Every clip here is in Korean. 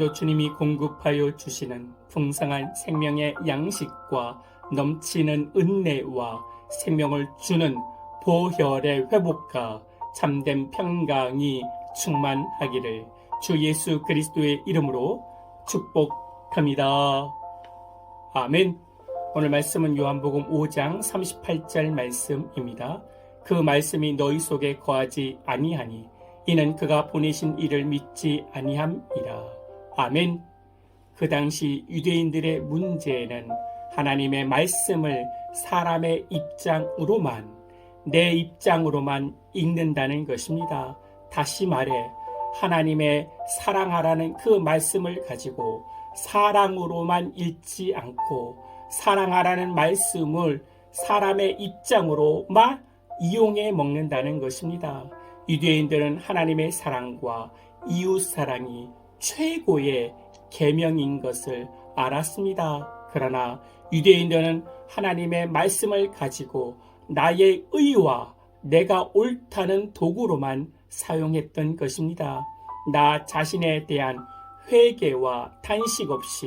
또 주님이 공급하여 주시는 풍성한 생명의 양식과 넘치는 은혜와 생명을 주는 보혈의 회복과 참된 평강이 충만하기를 주 예수 그리스도의 이름으로 축복합니다. 아멘. 오늘 말씀은 요한복음 5장 38절 말씀입니다. 그 말씀이 너희 속에 거하지 아니하니 이는 그가 보내신 이를 믿지 아니함이라. 아멘. 그 당시 유대인들의 문제는 하나님의 말씀을 사람의 입장으로만 내 입장으로만 읽는다는 것입니다. 다시 말해 하나님의 사랑하라는 그 말씀을 가지고 사랑으로만 읽지 않고 사랑하라는 말씀을 사람의 입장으로만 이용해 먹는다는 것입니다. 유대인들은 하나님의 사랑과 이웃 사랑이 최고의 계명인 것을 알았습니다. 그러나 유대인들은 하나님의 말씀을 가지고 나의 의와 내가 옳다는 도구로만 사용했던 것입니다. 나 자신에 대한 회개와 탄식 없이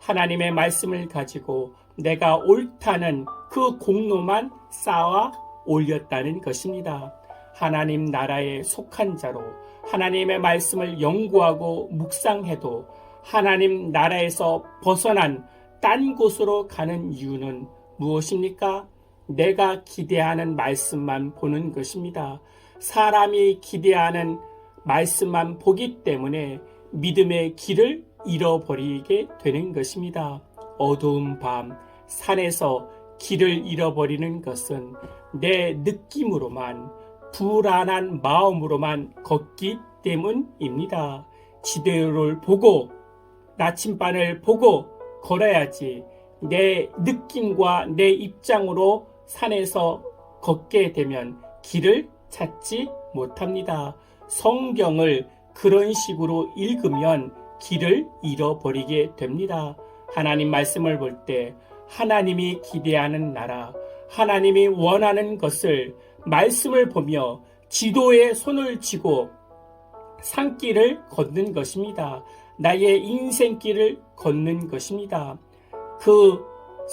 하나님의 말씀을 가지고 내가 옳다는 그 공로만 쌓아 올렸다는 것입니다. 하나님 나라에 속한 자로 하나님의 말씀을 연구하고 묵상해도 하나님 나라에서 벗어난 딴 곳으로 가는 이유는 무엇입니까? 내가 기대하는 말씀만 보는 것입니다. 사람이 기대하는 말씀만 보기 때문에 믿음의 길을 잃어버리게 되는 것입니다. 어두운 밤, 산에서 길을 잃어버리는 것은 내 느낌으로만, 불안한 마음으로만 걷기 때문입니다. 지도를 보고, 나침반을 보고 걸어야지 내 느낌과 내 입장으로 산에서 걷게 되면 길을 찾지 못합니다. 성경을 그런 식으로 읽으면 길을 잃어버리게 됩니다. 하나님 말씀을 볼 때 하나님이 기대하는 나라, 하나님이 원하는 것을 말씀을 보며 지도에 손을 쥐고 산길을 걷는 것입니다. 나의 인생길을 걷는 것입니다. 그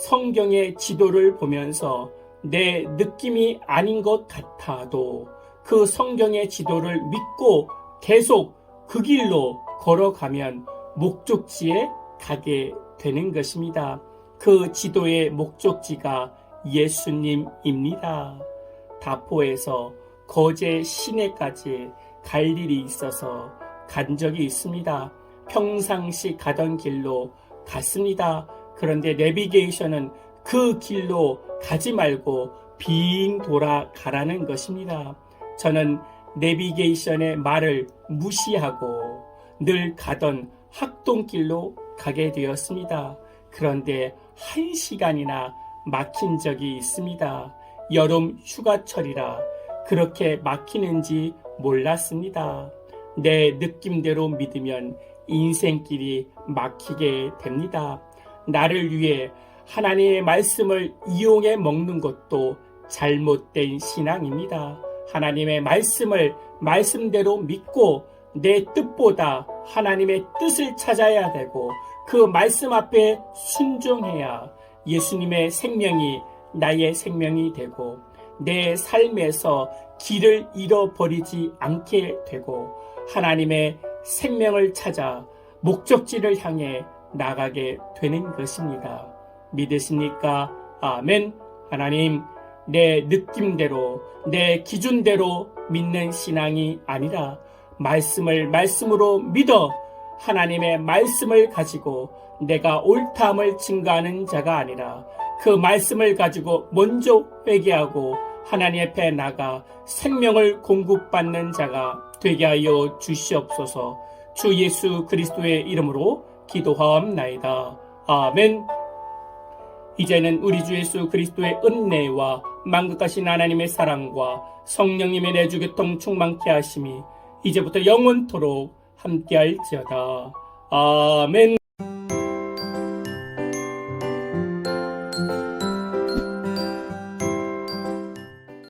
성경의 지도를 보면서 내 느낌이 아닌 것 같아도 그 성경의 지도를 믿고 계속 그 길로 걸어가면 목적지에 가게 되는 것입니다. 그 지도의 목적지가 예수님입니다. 다포에서 거제 시내까지 갈 일이 있어서 간 적이 있습니다. 평상시 가던 길로 갔습니다. 그런데 내비게이션은 그 길로 가지 말고 빙 돌아가라는 것입니다. 저는 내비게이션의 말을 무시하고 늘 가던 학동길로 가게 되었습니다. 그런데 한 시간이나 막힌 적이 있습니다. 여름 휴가철이라 그렇게 막히는지 몰랐습니다. 내 느낌대로 믿으면 인생길이 막히게 됩니다. 나를 위해 하나님의 말씀을 이용해 먹는 것도 잘못된 신앙입니다. 하나님의 말씀을 말씀대로 믿고 내 뜻보다 하나님의 뜻을 찾아야 되고 그 말씀 앞에 순종해야 예수님의 생명이 나의 생명이 되고 내 삶에서 길을 잃어버리지 않게 되고 하나님의 생명을 찾아 목적지를 향해 나가게 되는 것입니다. 믿으십니까? 아멘. 하나님, 내 느낌대로, 내 기준대로 믿는 신앙이 아니라 말씀을 말씀으로 믿어 하나님의 말씀을 가지고 내가 옳다함을 증거하는 자가 아니라 그 말씀을 가지고 먼저 회개하고 하나님 앞에 나가 생명을 공급받는 자가 되게 하여 주시옵소서 주 예수 그리스도의 이름으로 기도하옵나이다. 아멘. 이제는 우리 주 예수 그리스도의 은혜와 만국하신 하나님의 사랑과 성령님의 내주교통 충만케 하심이 이제부터 영원토록 함께할지어다. 아멘.